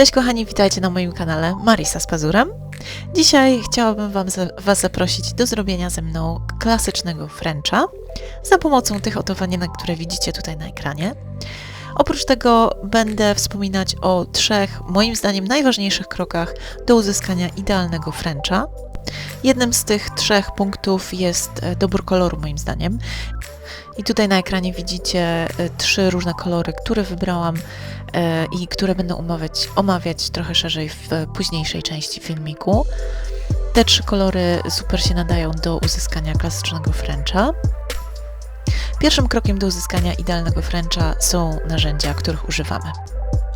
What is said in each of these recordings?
Cześć kochani, witajcie na moim kanale Marisa z Pazurem. Dzisiaj chciałabym wam Was zaprosić do zrobienia ze mną klasycznego Frencha za pomocą tych oto wanienek, które widzicie tutaj na ekranie. Oprócz tego będę wspominać o trzech, moim zdaniem, najważniejszych krokach do uzyskania idealnego Frencha. Jednym z tych trzech punktów jest e, dobór koloru, moim zdaniem. I tutaj na ekranie widzicie e, trzy różne kolory, które wybrałam e, i które będę omawiać, omawiać trochę szerzej w późniejszej części filmiku. Te trzy kolory super się nadają do uzyskania klasycznego Frencha. Pierwszym krokiem do uzyskania idealnego Frencha są narzędzia, których używamy.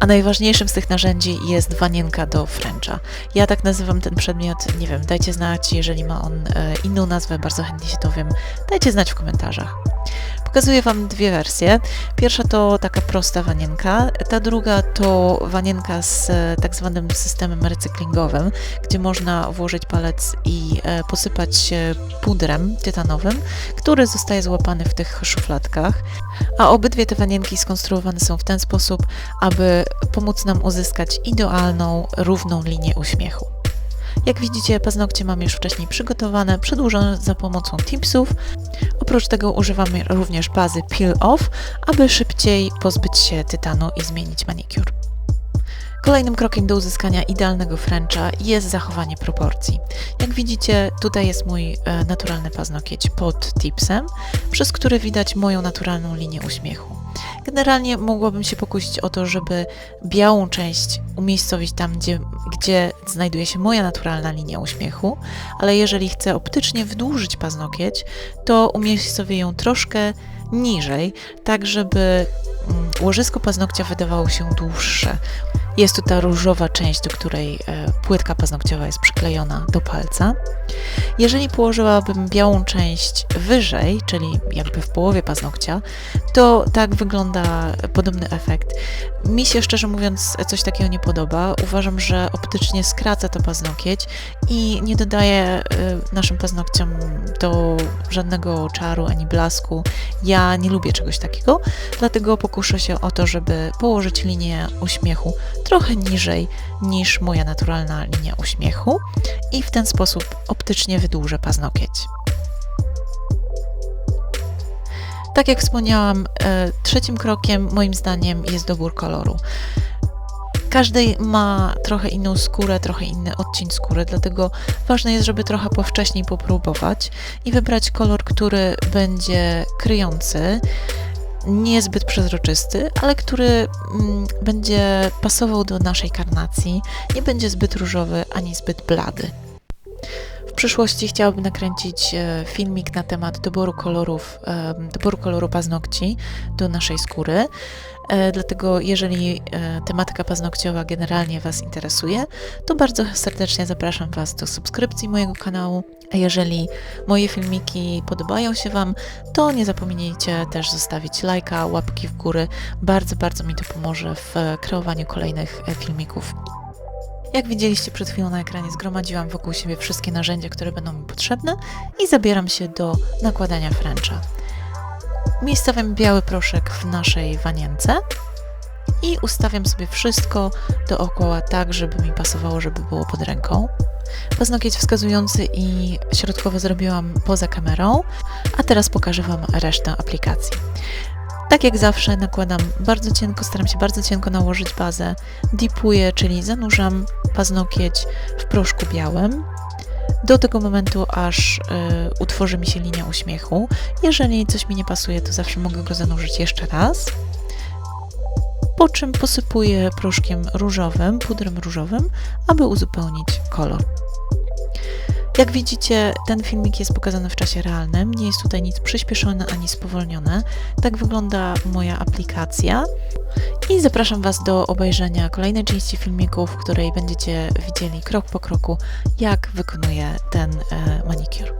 A najważniejszym z tych narzędzi jest wanienka do Frencha. Ja tak nazywam ten przedmiot, nie wiem, dajcie znać, jeżeli ma on e, inną nazwę, bardzo chętnie się dowiem, dajcie znać w komentarzach. Pokazuję Wam dwie wersje. Pierwsza to taka prosta wanienka, ta druga to wanienka z e, tak zwanym systemem recyklingowym, gdzie można włożyć palec i e, posypać pudrem tytanowym, który zostaje złapany w tych szufladkach. A obydwie te wanienki skonstruowane są w ten sposób, aby pomóc nam uzyskać idealną, równą linię uśmiechu. Jak widzicie, paznokcie mam już wcześniej przygotowane, przedłużone za pomocą tipsów. Oprócz tego używamy również bazy Peel Off, aby szybciej pozbyć się tytanu i zmienić manikur. Kolejnym krokiem do uzyskania idealnego Frencha jest zachowanie proporcji. Jak widzicie, tutaj jest mój e, naturalny paznokieć pod tipsem, przez który widać moją naturalną linię uśmiechu. Generalnie mogłabym się pokusić o to, żeby białą część umiejscowić tam, gdzie, gdzie znajduje się moja naturalna linia uśmiechu, ale jeżeli chcę optycznie wydłużyć paznokieć, to umiejscowię ją troszkę niżej, tak żeby mm, łożysko paznokcia wydawało się dłuższe. Jest tu ta różowa część, do której e, płytka paznokciowa jest przyklejona do palca. Jeżeli położyłabym białą część wyżej, czyli jakby w połowie paznokcia, to tak wygląda podobny efekt. Mi się szczerze mówiąc coś takiego nie podoba. Uważam, że optycznie skraca to paznokieć i nie dodaje naszym paznokciom do żadnego czaru ani blasku. Ja nie lubię czegoś takiego, dlatego pokuszę się o to, żeby położyć linię uśmiechu trochę niżej niż moja naturalna linia uśmiechu i w ten sposób optycznie wydłużę paznokieć. Tak jak wspomniałam, e, trzecim krokiem moim zdaniem jest dobór koloru. Każdy ma trochę inną skórę, trochę inny odcień skóry, dlatego ważne jest, żeby trochę po wcześniej popróbować i wybrać kolor, który będzie kryjący, niezbyt przezroczysty, ale który mm, będzie pasował do naszej karnacji, nie będzie zbyt różowy ani zbyt blady. W przyszłości chciałabym nakręcić e, filmik na temat doboru kolorów, e, doboru koloru paznokci do naszej skóry. E, dlatego, jeżeli tematyka paznokciowa generalnie Was interesuje, to bardzo serdecznie zapraszam Was do subskrypcji mojego kanału. A jeżeli moje filmiki podobają się Wam, to nie zapomnijcie też zostawić lajka, łapki w górę. Bardzo, bardzo mi to pomoże w kreowaniu kolejnych filmików. Jak widzieliście przed chwilą na ekranie, zgromadziłam wokół siebie wszystkie narzędzia, które będą mi potrzebne i zabieram się do nakładania Frencha. Umiejscowiam biały proszek w naszej wanience i ustawiam sobie wszystko dookoła tak, żeby mi pasowało, żeby było pod ręką. Paznokieć wskazujący i środkowo zrobiłam poza kamerą, a teraz pokażę Wam resztę aplikacji. Tak jak zawsze nakładam bardzo cienko, staram się bardzo cienko nałożyć bazę. Dipuję, czyli zanurzam paznokieć w proszku białym do tego momentu, aż y, utworzy mi się linia uśmiechu. Jeżeli coś mi nie pasuje, to zawsze mogę go zanurzyć jeszcze raz. Po czym posypuję proszkiem różowym, pudrem różowym, aby uzupełnić kolor. Jak widzicie, ten filmik jest pokazany w czasie realnym, nie jest tutaj nic przyspieszone ani spowolnione. Tak wygląda moja aplikacja. I zapraszam Was do obejrzenia kolejnej części filmiku, w której będziecie widzieli krok po kroku, jak wykonuję ten e, manicure.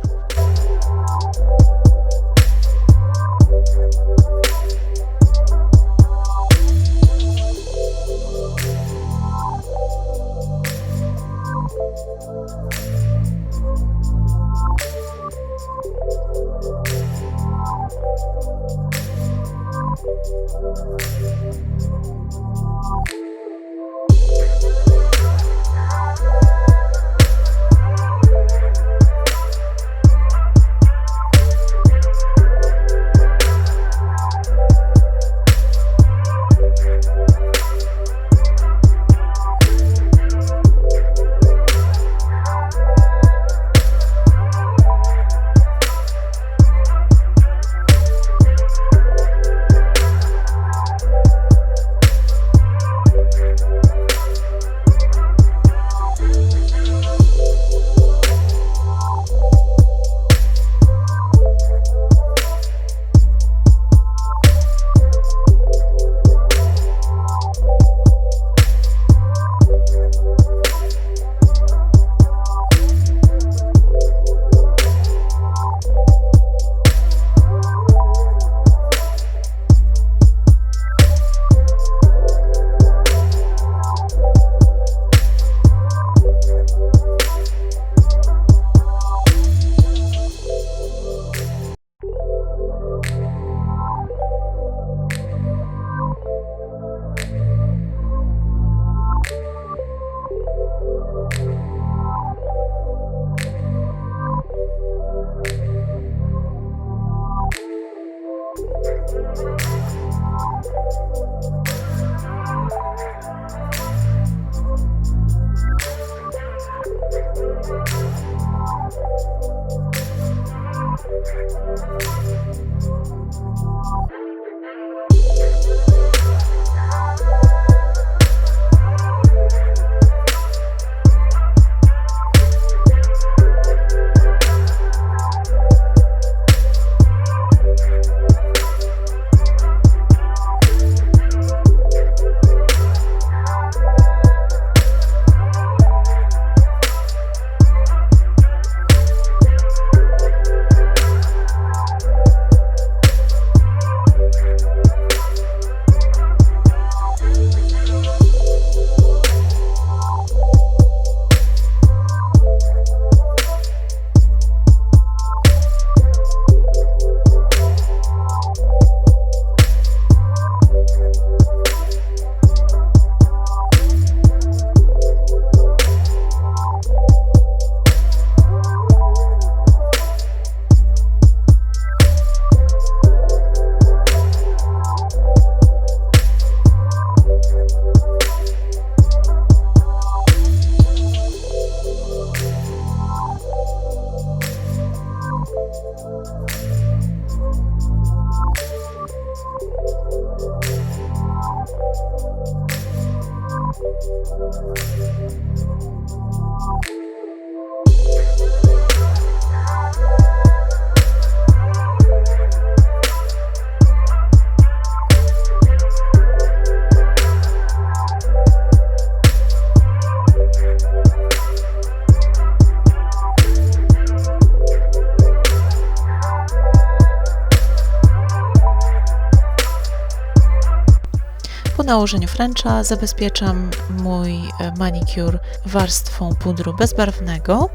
Nałożeniu Frencha zabezpieczam mój e, manicure warstwą pudru bezbarwnego.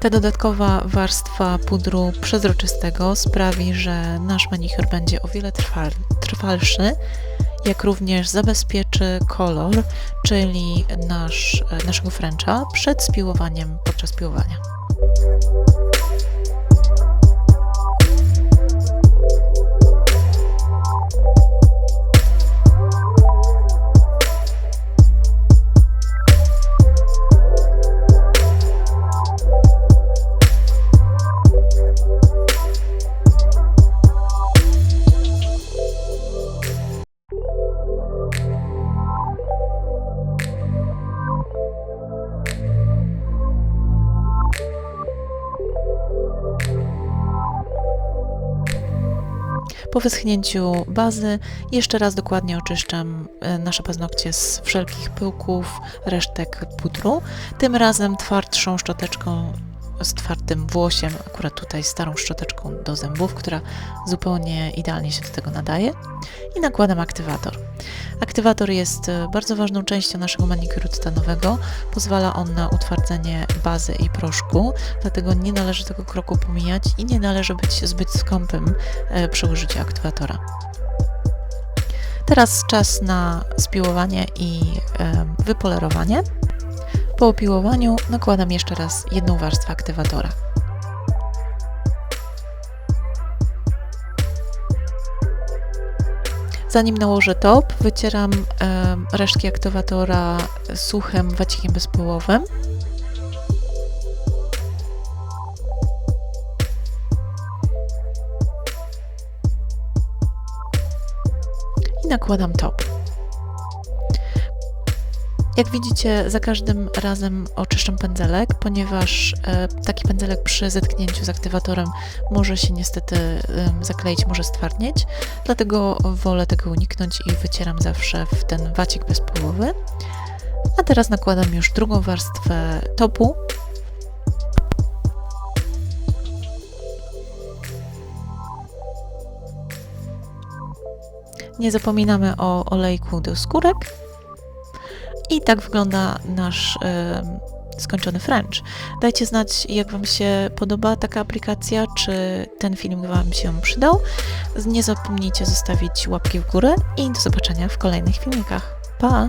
Ta dodatkowa warstwa pudru przezroczystego sprawi, że nasz manicure będzie o wiele trwal, trwalszy, jak również zabezpieczy kolor, czyli nasz, e, naszego Frencha przed spiłowaniem podczas piłowania. Po wyschnięciu bazy jeszcze raz dokładnie oczyszczam e, nasze paznokcie z wszelkich pyłków, resztek pudru. Tym razem twardszą szczoteczką z twardym włosiem, akurat tutaj starą szczoteczką do zębów, która zupełnie idealnie się do tego nadaje. I nakładam aktywator. Aktywator jest e, bardzo ważną częścią naszego manikuru tytanowego. Pozwala on na utwardzenie bazy i proszku, dlatego nie należy tego kroku pomijać i nie należy być zbyt skąpym e, przy użyciu aktywatora. Teraz czas na spiłowanie i e, wypolerowanie. Po opiłowaniu nakładam jeszcze raz jedną warstwę aktywatora. Zanim nałożę top, wycieram resztki aktywatora suchym wacikiem bezpyłowym. I nakładam top. Jak widzicie, za każdym razem oczyszczam pędzelek, ponieważ e, taki pędzelek przy zetknięciu z aktywatorem może się niestety zakleić, może stwardnieć, dlatego wolę tego uniknąć i wycieram zawsze w ten wacik bezpływowy. A teraz nakładam już drugą warstwę topu. Nie zapominamy o olejku do skórek. I tak wygląda nasz y, skończony French. Dajcie znać, jak Wam się podoba taka aplikacja, czy ten film Wam się przydał. Nie zapomnijcie zostawić łapki w górę i do zobaczenia w kolejnych filmikach. Pa!